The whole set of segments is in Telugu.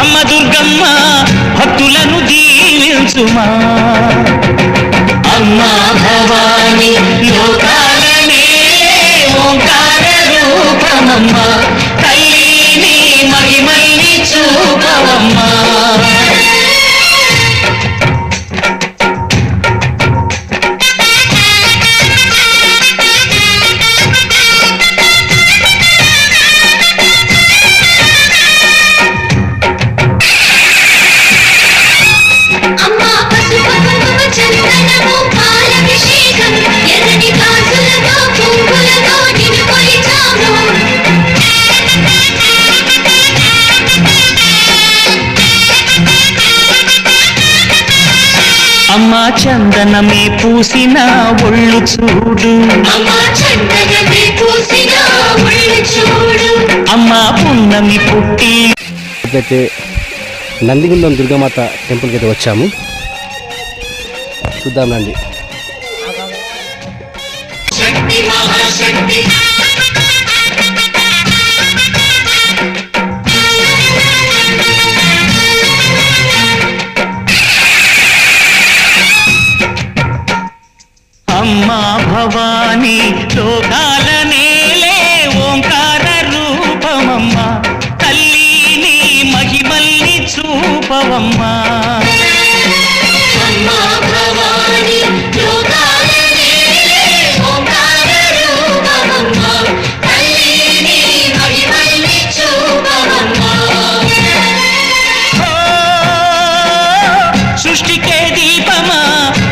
అమ్మ దుర్గమ్మ భక్తులను దీవించుమా. అమ్మా భవాని లోకాలనే ఓంకార రూపమమ్మ తల్లిని మహిమల్ని చూపవమ్మా. అమ్మా చందనమే పూసిన ఒళ్ళు చూడు. అమ్మా చందనమే పూసిన ఒళ్ళు చూడు. అమ్మా పున్నమి పుట్టి. అయితే నందిగుండం దుర్గామాత టెంపుల్కి అయితే వచ్చాము. చూద్దాం రండి. శక్తి మహాశక్తి.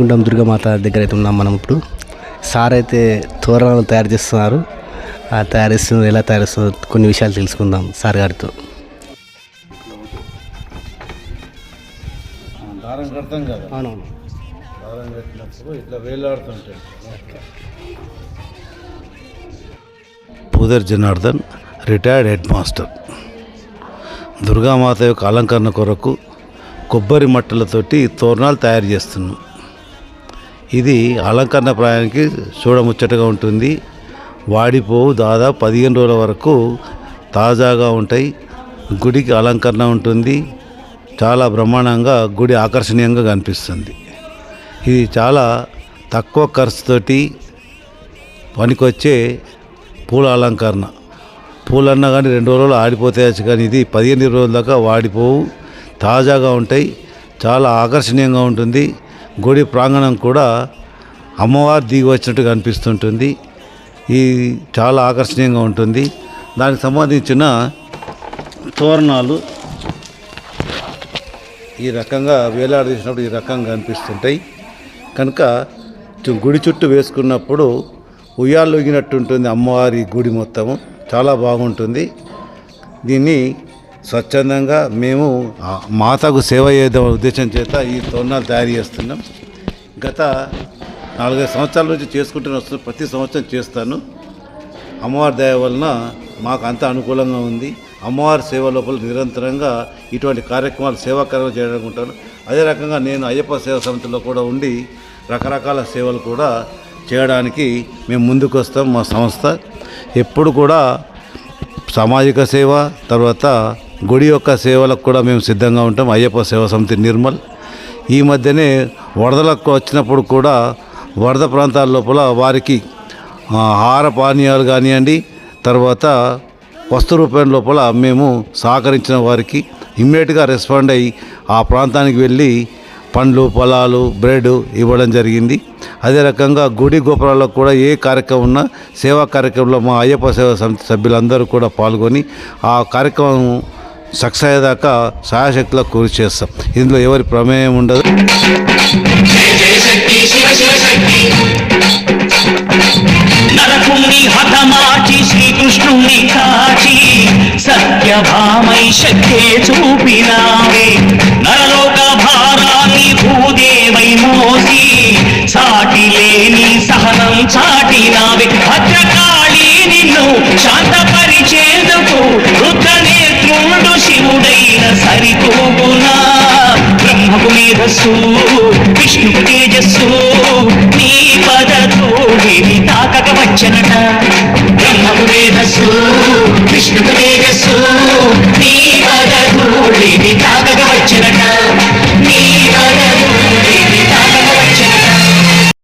నందిగుండం దుర్గామాత దగ్గర అయితే ఉన్నాం మనం ఇప్పుడు. సార్ అయితే తోరణాలు తయారు చేస్తున్నారు. ఆ తయారు చేస్తున్నారు ఎలా తయారు చేస్తున్నారు కొన్ని విషయాలు తెలుసుకుందాం సార్ గారితో. దారం కడతాం కదా. అవునవును. దారం కట్టినప్పుడు ఇట్లా వేలాడుతుంటాయి. పూదర్ Janardan retired head master Durgamata యొక్క అలంకరణ కొరకు కొబ్బరి మట్టలతోటి తోరణాలు తయారు చేస్తున్నాం. ఇది అలంకరణ ప్రాయానికి చూడముచ్చటగా ఉంటుంది. వాడిపోవు దాదాపు పదిహేను రోజుల వరకు తాజాగా ఉంటాయి. గుడికి అలంకరణ ఉంటుంది. చాలా బ్రహ్మాండంగా గుడి ఆకర్షణీయంగా కనిపిస్తుంది. ఇది చాలా తక్కువ ఖర్చుతోటి పనికొచ్చే పూల అలంకరణ. పూలన్నా కానీ రెండు రోజులు ఆడిపోతాయచ్చు కానీ ఇది పదిహేను రోజుల దాకా వాడిపోవు. తాజాగా ఉంటాయి. చాలా ఆకర్షణీయంగా ఉంటుంది. గుడి ప్రాంగణం కూడా అమ్మవారు దిగి వచ్చినట్టుగా అనిపిస్తుంటుంది. ఈ చాలా ఆకర్షణీయంగా ఉంటుంది. దానికి సంబంధించిన తోరణాలు ఈ రకంగా వేలాడదీసినప్పుడు ఈ రకంగా అనిపిస్తుంటాయి. కనుక గుడి చుట్టూ వేసుకున్నప్పుడు ఉయ్యాలు ఊగినట్టు ఉంటుంది అమ్మవారి గుడి మొత్తము. చాలా బాగుంటుంది. దీన్ని స్వచ్ఛందంగా మేము మాతకు సేవ చేద్దాం ఉద్దేశం చేత ఈ తోరణాలు తయారు చేస్తున్నాం. గత నాలుగైదు సంవత్సరాల నుంచి చేసుకుంటూనే వస్తున్నాం ప్రతి సంవత్సరం చేస్తాను. అమ్మవారి దయ వలన మాకు అంత అనుకూలంగా ఉంది. అమ్మవారి సేవ లోపల నిరంతరంగా ఇటువంటి కార్యక్రమాలు సేవా కార్యక్రమాలు ఉంటాను. అదే రకంగా నేను అయ్యప్ప సేవ సమితిలో కూడా ఉండి రకరకాల సేవలు కూడా చేయడానికి మేము ముందుకు వస్తాం మా సంస్థ. ఎప్పుడు కూడా సామాజిక సేవ తర్వాత గుడి యొక్క సేవలకు కూడా మేము సిద్ధంగా ఉంటాం. అయ్యప్ప సేవా సమితి నిర్మల్. ఈ మధ్యనే వరదలకు వచ్చినప్పుడు కూడా వరద ప్రాంతాల లోపల వారికి ఆహార పానీయాలు కానివ్వండి తర్వాత వస్తు రూపాయల లోపల మేము సహకరించిన వారికి ఇమ్మీడియట్గా రెస్పాండ్ అయ్యి ఆ ప్రాంతానికి వెళ్ళి పండ్లు పొలాలు బ్రెడ్ ఇవ్వడం జరిగింది. అదే రకంగా గుడి గోపురాల్లో కూడా ఏ కార్యక్రమం ఉన్నా సేవా కార్యక్రమంలో మా అయ్యప్ప సేవా సమితి సభ్యులందరూ కూడా పాల్గొని ఆ కార్యక్రమం సక్సెస్ అయ్యేదాకా సహాయశక్తిలో కృషి చేస్తాం. ఇందులో ఎవరి ప్రమేయం ఉండదు. జయ జయ నరకుణ్ణి హతమార్చి శ్రీకృష్ణుణ్ణి కాచి సత్యభామై శక్తే చూపినావే. నరలోక భారాన్ని భూదేవై మోసి సాటి లేని సహనం చాటినావే. భద్రకాళి నిన్ను శాంత శివుడైన బ్రహ్మకు మేధస్సు విష్ణుకు తేజస్సు నీ పద తాకక వచ్చనట. బ్రహ్మకు మేధస్సు విష్ణుకు